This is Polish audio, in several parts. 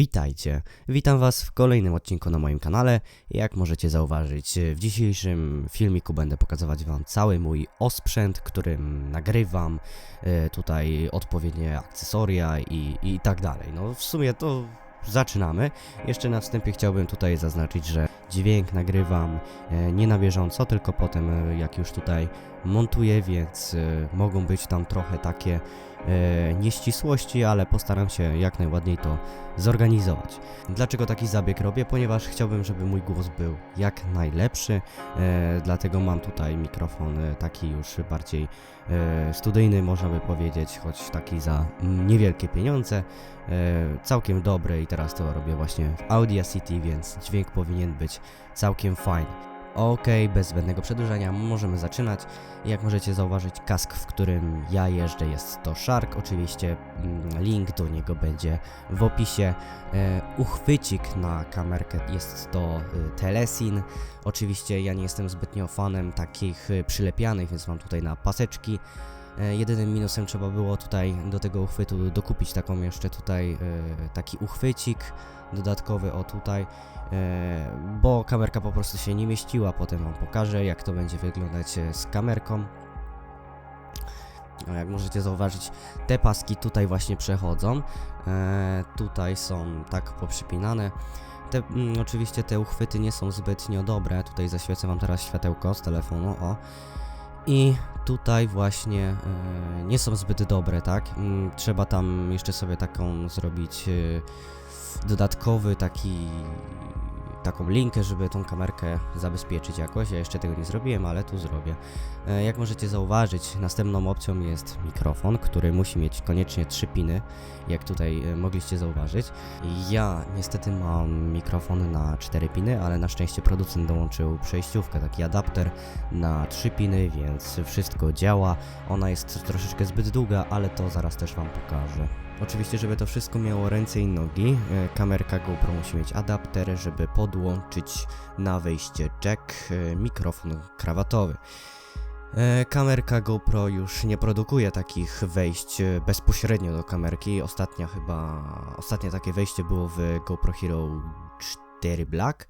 Witajcie, witam was w kolejnym odcinku na moim kanale. Jak możecie zauważyć, w dzisiejszym filmiku będę pokazywać wam cały mój osprzęt, którym nagrywam, e, tutaj odpowiednie akcesoria i, i tak dalej. No w sumie to zaczynamy. Jeszcze na wstępie chciałbym tutaj zaznaczyć, że dźwięk nagrywam e, nie na bieżąco, tylko potem e, jak już tutaj montuję, więc e, mogą być tam trochę takie e, nieścisłości, ale postaram się jak najładniej to zorganizować. Dlaczego taki zabieg robię? Ponieważ chciałbym, żeby mój głos był jak najlepszy, e, dlatego mam tutaj mikrofon taki już bardziej studyjny, można by powiedzieć, choć taki za niewielkie pieniądze, całkiem dobry i teraz to robię właśnie w Audacity, więc dźwięk powinien być całkiem fajny. Okej, bez zbędnego przedłużania możemy zaczynać. Jak możecie zauważyć, kask, w którym ja jeżdżę jest to Shark. Oczywiście mm, link do niego będzie w opisie. E, uchwycik na kamerkę jest to y, Telesin. Oczywiście ja nie jestem zbytnio fanem takich y, przylepianych, więc mam tutaj na paseczki. E, Jedynym minusem trzeba było tutaj do tego uchwytu dokupić taką jeszcze tutaj e, taki uchwycik dodatkowy o tutaj, e, bo kamerka po prostu się nie mieściła. Potem wam pokażę jak to będzie wyglądać z kamerką. Jak możecie zauważyć, te paski tutaj właśnie przechodzą. Tutaj są tak poprzypinane. Te, mm, oczywiście te uchwyty nie są zbytnio dobre. Tutaj zaświecę wam teraz światełko z telefonu. O. I tutaj właśnie e, nie są zbyt dobre, tak? Mm, Trzeba tam jeszcze sobie taką zrobić e, dodatkowy taki taką linkę, żeby tą kamerkę zabezpieczyć jakoś. Ja jeszcze tego nie zrobiłem, ale tu zrobię. E, Jak możecie zauważyć, następną opcją jest mikrofon, który musi mieć koniecznie trzy piny, jak tutaj e, mogliście zauważyć. Ja niestety mam mikrofon na cztery piny, ale na szczęście producent dołączył przejściówkę, taki adapter na trzy piny, więc wszystko działa. Ona jest troszeczkę zbyt długa, ale to zaraz też Wam pokażę. Oczywiście, żeby to wszystko miało ręce i nogi, e, kamerka GoPro musi mieć adapter, żeby podłączyć na wejście jack e, mikrofon krawatowy. E, Kamerka GoPro już nie produkuje takich wejść bezpośrednio do kamerki. Ostatnia chyba, ostatnie takie wejście było w GoPro Hero 4 Black.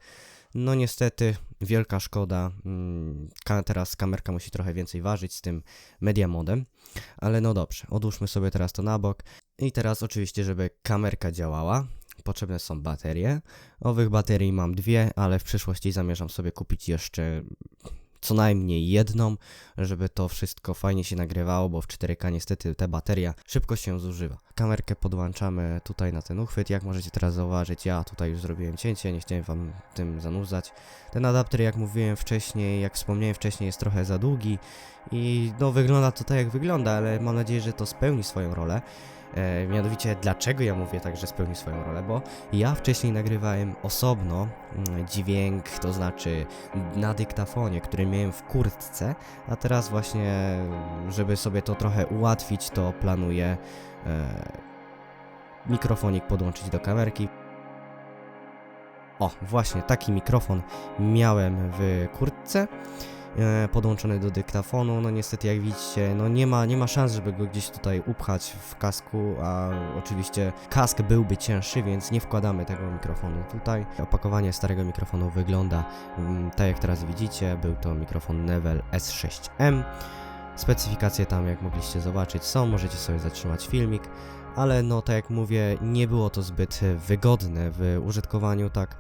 No niestety, wielka szkoda. Mm, Teraz kamerka musi trochę więcej ważyć z tym media modem. Ale no dobrze, odłóżmy sobie teraz to na bok. I teraz oczywiście, żeby kamerka działała, potrzebne są baterie. Owych baterii mam dwie, ale w przyszłości zamierzam sobie kupić jeszcze co najmniej jedną, żeby to wszystko fajnie się nagrywało, bo w 4K niestety ta bateria szybko się zużywa. Kamerkę podłączamy tutaj na ten uchwyt, jak możecie teraz zauważyć, ja tutaj już zrobiłem cięcie, nie chciałem wam tym zanudzać. Ten adapter, jak mówiłem wcześniej, jak wspomniałem wcześniej, jest trochę za długi i no wygląda to tak jak wygląda, ale mam nadzieję, że to spełni swoją rolę. E, mianowicie, dlaczego ja mówię tak, że spełni swoją rolę? Bo ja wcześniej nagrywałem osobno mm, dźwięk, to znaczy na dyktafonie, który miałem w kurtce, a teraz właśnie, żeby sobie to trochę ułatwić, to planuję e, mikrofonik podłączyć do kamerki. O, właśnie taki mikrofon miałem w kurtce podłączony do dyktafonu. No niestety jak widzicie, no nie ma, nie ma szans, żeby go gdzieś tutaj upchać w kasku, a oczywiście kask byłby cięższy, więc nie wkładamy tego mikrofonu tutaj. Opakowanie starego mikrofonu wygląda mm, tak jak teraz widzicie, był to mikrofon Nevel S6M. Specyfikacje tam, jak mogliście zobaczyć, są, możecie sobie zatrzymać filmik, ale no, tak jak mówię, nie było to zbyt wygodne w użytkowaniu, tak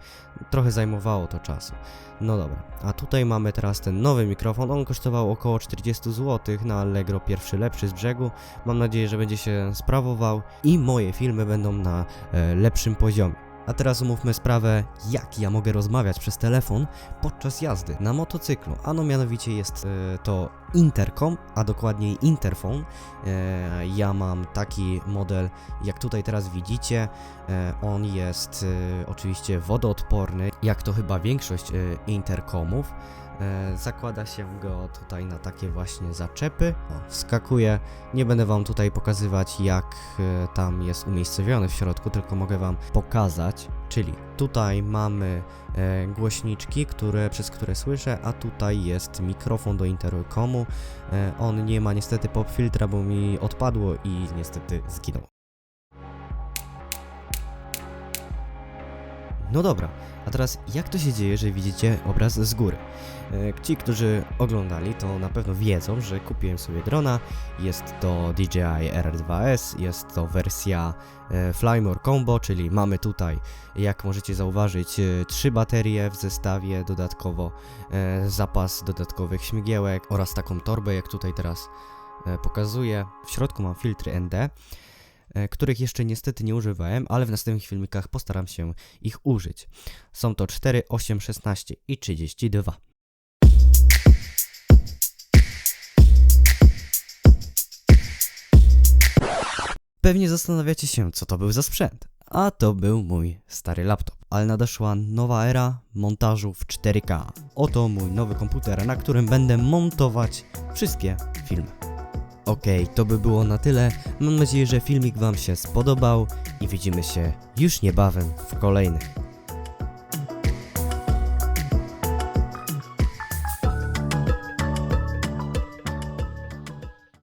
trochę zajmowało to czasu. No dobra, a tutaj mamy teraz ten nowy mikrofon, on kosztował około 40 zł na Allegro, pierwszy lepszy z brzegu. Mam nadzieję, że będzie się sprawował i moje filmy będą na e, lepszym poziomie. A teraz omówmy sprawę, jak ja mogę rozmawiać przez telefon podczas jazdy na motocyklu. Ano mianowicie jest e, to interkom, a dokładniej interfon. E, ja mam taki model, jak tutaj teraz widzicie. E, on jest oczywiście wodoodporny, jak to chyba większość e, interkomów. E, Zakłada się go tutaj na takie właśnie zaczepy. O. Nie będę wam tutaj pokazywać, jak e, tam jest umiejscowiony w środku, tylko mogę wam pokazać. Czyli tutaj mamy e, głośniczki, które, przez które słyszę, a tutaj jest mikrofon do interkomu. On nie ma niestety pop filtra, bo mi odpadło i niestety zginął. No dobra, a teraz jak to się dzieje, że widzicie obraz z góry? E, Ci, którzy oglądali, to na pewno wiedzą, że kupiłem sobie drona. Jest to DJI R2S, jest to wersja e, Flymore Combo, czyli mamy tutaj, jak możecie zauważyć, e, trzy baterie w zestawie, dodatkowo zapas dodatkowych śmigiełek oraz taką torbę, jak tutaj teraz pokazuję. W środku mam filtry ND, których jeszcze niestety nie używałem, ale w następnych filmikach postaram się ich użyć. Są to 4, 8, 16 i 32. Pewnie zastanawiacie się, co to był za sprzęt. A to był mój stary laptop. Ale nadeszła nowa era montażu w 4K. Oto mój nowy komputer, na którym będę montować wszystkie filmy. Okej, to by było na tyle. Mam nadzieję, że filmik Wam się spodobał i widzimy się już niebawem w kolejnych.